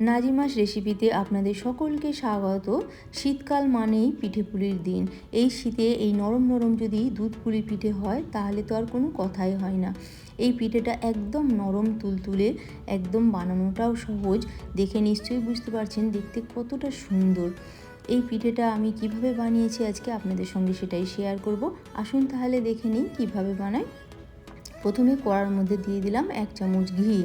নাজিমাস রেসিপিতে আপনাদের সকলকে স্বাগত। শীতকাল মানেই পিঠে পুলির দিন। এই শীতে এই নরম নরম যদি দুধ পুলি পিঠে হয়, তাহলে তো আর কোনো কথাই হয় না। এই পিঠেটা একদম নরম তুলতুলে, একদম বানানোটাও সহজ। দেখে নিশ্চয়ই বুঝতে পারছেন দেখতে কতটা সুন্দর। এই পিঠেটা আমি কীভাবে বানিয়েছি আজকে আপনাদের সঙ্গে সেটাই শেয়ার করব। আসুন তাহলে দেখে নিই কীভাবে বানাই। প্রথমে কড়ার মধ্যে দিয়ে দিলাম এক চামচ ঘি।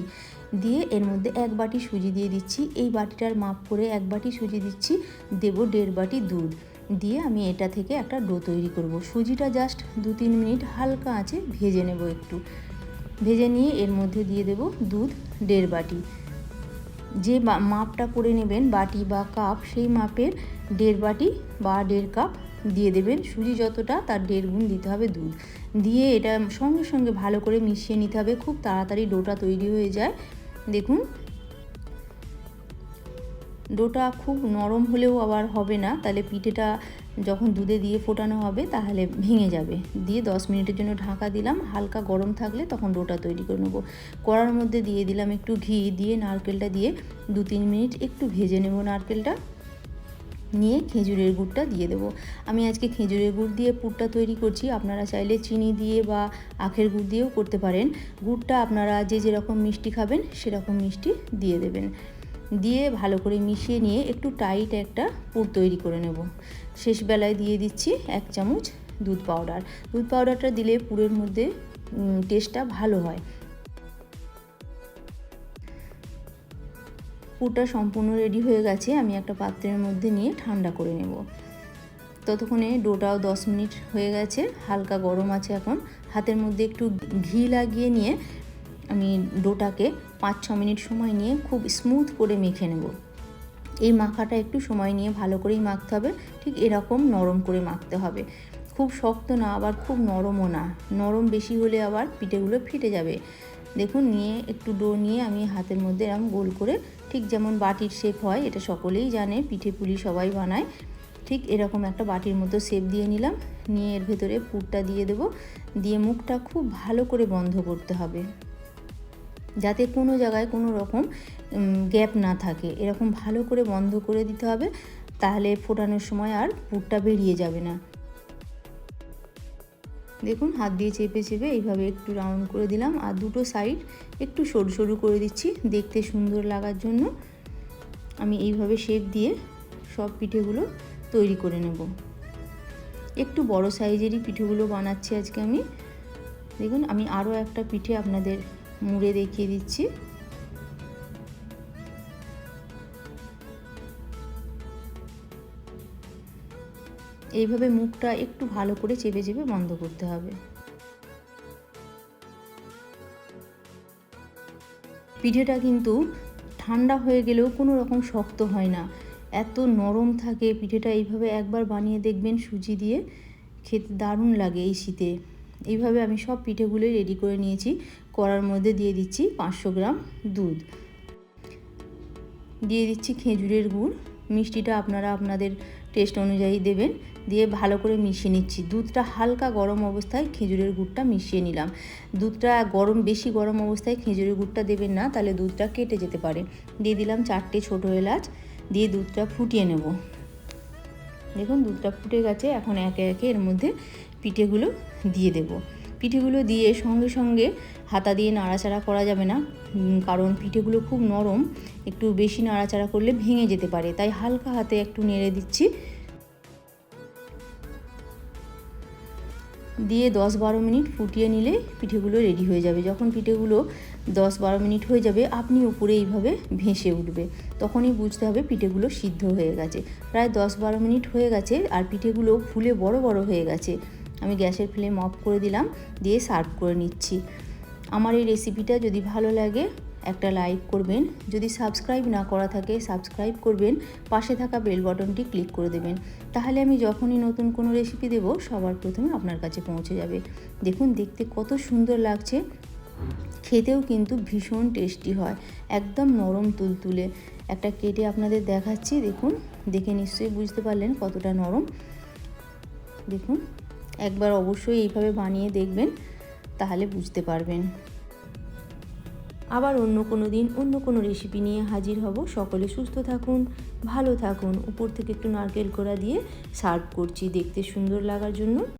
দিয়ে এর মধ্যে এক বাটি সুজি দিয়ে দিচ্ছি। এই বাটিটার মাপ করে এক বাটি সুজি দিচ্ছি, দেবো দেড় বাটি দুধ। দিয়ে আমি এটা থেকে একটা ডো তৈরি করব। সুজিটা জাস্ট দু তিন মিনিট হালকা আছে ভেজে নেব একটু। ভেজে নিয়ে এর মধ্যে দিয়ে দেব দুধ দেড় বাটি। যে মাপটা করে নেবেন, বাটি বা কাপ, সেই মাপের দেড় বাটি বা দেড় কাপ দিয়ে দেবেন। সুজি যতটা, তার দেড় গুণ দিতে হবে দুধ। দিয়ে এটা সঙ্গে সঙ্গে ভালো করে মিশিয়ে নিতে হবে। খুব তাড়াতাড়ি ডোটা তৈরি হয়ে যায়। দেখুন। ডোটা খুব নরম হলেও আবার হবে না, তাহলে পিঠেটা যখন দুধে দিয়ে ফোটানো হবে তাহলে ভেঙে যাবে। দিয়ে দশ মিনিটের জন্য ঢাকা দিলাম, হালকা গরম থাকলে তখন ডোটা তৈরি করে নেব। কড়ার মধ্যে দিয়ে দিলাম একটু ঘি, দিয়ে নারকেলটা দিয়ে দু তিন মিনিট একটু ভেজে নেব নারকেলটা। নিয়ে খেজুরের গুড়টা দিয়ে দেবো। আমি আজকে খেজুরের গুড় দিয়ে পুরটা তৈরি করছি। আপনারা চাইলে চিনি দিয়ে বা আখের গুড় দিয়েও করতে পারেন। গুড়টা আপনারা যে যেরকম মিষ্টি খাবেন, সেরকম মিষ্টি দিয়ে দেবেন। দিয়ে ভালো করে মিশিয়ে নিয়ে একটু টাইট একটা পুর তৈরি করে নেব। শেষ বেলায় দিয়ে দিচ্ছি এক চামচ দুধ পাউডার। দুধ পাউডারটা দিলে পুরের মধ্যে টেস্টটা ভালো হয়। পুরটা সম্পূর্ণ রেডি হয়ে গেছে, আমি একটা পাত্রের মধ্যে নিয়ে ঠান্ডা করে নেব। ততক্ষণে ডোটাও দশ মিনিট হয়ে গেছে, হালকা গরম আছে এখন। হাতের মধ্যে একটু ঘি লাগিয়ে নিয়ে আমি ডোটাকে পাঁচ ছ মিনিট সময় নিয়ে খুব স্মুথ করে মেখে নেব। এই মাখাটা একটু সময় নিয়ে ভালো করেই মাখতে হবে, ঠিক এরকম নরম করে মাখতে হবে। খুব শক্ত না, আবার খুব নরমও না। নরম বেশি হলে আবার পিঠেগুলো ফেটে যাবে। দেখুন, নিয়ে একটু ডো নিয়ে আমি হাতের মধ্যে এরকম গোল করে ঠিক যেমন বাটির শেপ হয়, এটা সকলেই জানে, পিঠে পুলি সবাই বানায়, ঠিক এরকম একটা বাটির মতো শেপ দিয়ে নিলাম, নিয়ে এর ভেতরে পুরটা দিয়ে দেব, দিয়ে মুখটা খুব ভালো করে বন্ধ করতে হবে, যাতে কোনো জায়গায় কোনো রকম গ্যাপ না থাকে, এরকম ভালো করে বন্ধ করে দিতে হবে, তাহলে ফোটানোর সময় আর পুরটা বেরিয়ে যাবে না। দেখুন, হাত দিয়ে চেপে চেপে এইভাবে একটু রাউন্ড করে দিলাম আর দুটো সাইড একটু সরু সরু করে দিচ্ছি দেখতে সুন্দর লাগার জন্য। আমি এইভাবে শেপ দিয়ে সব পিঠেগুলো তৈরি করে নেব। একটু বড় সাইজেরই পিঠেগুলো বানাচ্ছি আজকে আমি। দেখুন, আমি আরও একটা পিঠে আপনাদের মুড়ে দেখিয়ে দিচ্ছি। এইভাবে মুখটা একটু ভালো করে চেপে চেপে বন্ধ করতে হবে। পিঠেটা কিন্তু ঠান্ডা হয়ে গেলেও কোনো রকম শক্ত হয় না। এত নরম থাকে, পিঠেটা এইভাবে একবার বানিয়ে দেখবেন সুজি দিয়ে খেতে দারুণ লাগে এই শীতে। এইভাবে আমি সব পিঠেগুলোই রেডি করে নিয়েছি। কড়ার মধ্যে দিয়ে দিচ্ছি পাঁচশো গ্রাম দুধ। দিয়ে দিচ্ছি খেজুরের গুড়। মিষ্টিটা আপনারা আপনাদের টেস্ট অনুযায়ী দেবেন। দিয়ে ভালো করে মিশিয়ে নিচ্ছি। দুধটা হালকা গরম অবস্থায় খেজুরের গুড়টা মিশিয়ে নিলাম। দুধটা গরম, বেশি গরম অবস্থায় খেজুরের গুড়টা দেবেন না, তাহলে দুধটা কেটে যেতে পারে। দিয়ে দিলাম চারটে ছোটো এলাচ। দিয়ে দুধটা ফুটিয়ে নেব। দেখুন দুধটা ফুটে গেছে। এখন একে একে এর মধ্যে পিঠেগুলো দিয়ে দেব। পিঠেগুলো দিয়ে সঙ্গে সঙ্গে হাতা দিয়ে নাড়াচাড়া করা যাবে না কারণ পিঠেগুলো খুব নরম, একটু বেশি নাড়াচাড়া করলে ভেঙে যেতে পারে। তাই হালকা হাতে একটু নেড়ে দিচ্ছি। দিয়ে দশ বারো মিনিট ফুটিয়ে নিলে পিঠেগুলো রেডি হয়ে যাবে। যখন পিঠেগুলো দশ বারো মিনিট হয়ে যাবে, আপনি উপরে এইভাবে ভেসে উঠবে। তখনই বুঝতে হবে পিঠেগুলো সিদ্ধ হয়ে গেছে। প্রায় দশ বারো মিনিট হয়ে গেছে আর পিঠেগুলো ফুলে বড় বড় হয়ে গেছে। আমি গ্যাসের ফ্লেম অফ করে দিলাম, দিয়ে সার্ভ করে নিচ্ছি। আমার এই রেসিপিটা যদি ভালো লাগে, একটা লাইক করবেন। যদি সাবস্ক্রাইব না করা থাকে, সাবস্ক্রাইব করবেন। পাশে থাকা বেল বটনটি ক্লিক করে দেবেন। তাহলে আমি যখনই নতুন কোনো রেসিপি দেব, সবার প্রথমে আপনার কাছে পৌঁছে যাবে। দেখুন, দেখতে কত সুন্দর লাগছে। খেতেও কিন্তু ভীষণ টেস্টি হয়, একদম নরম তুলতুলে। একটা কেটে আপনাদের দেখাচ্ছি, দেখুন। দেখে নিশ্চয়ই বুঝতে পারলেন কতটা নরম। দেখুন। একবার অবশ্যই এইভাবে বানিয়ে দেখবেন, তাহলে বুঝতে পারবেন। আবার অন্য কোনো দিন অন্য কোনো রেসিপি নিয়ে হাজির হব। সকলে সুস্থ থাকুন, ভালো থাকুন। উপর থেকে একটু নারকেল কোড়া দিয়ে সার্ভ করছি দেখতে সুন্দর লাগার জন্য।